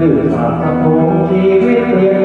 ตื่นมาพระโพชีวิตเรียน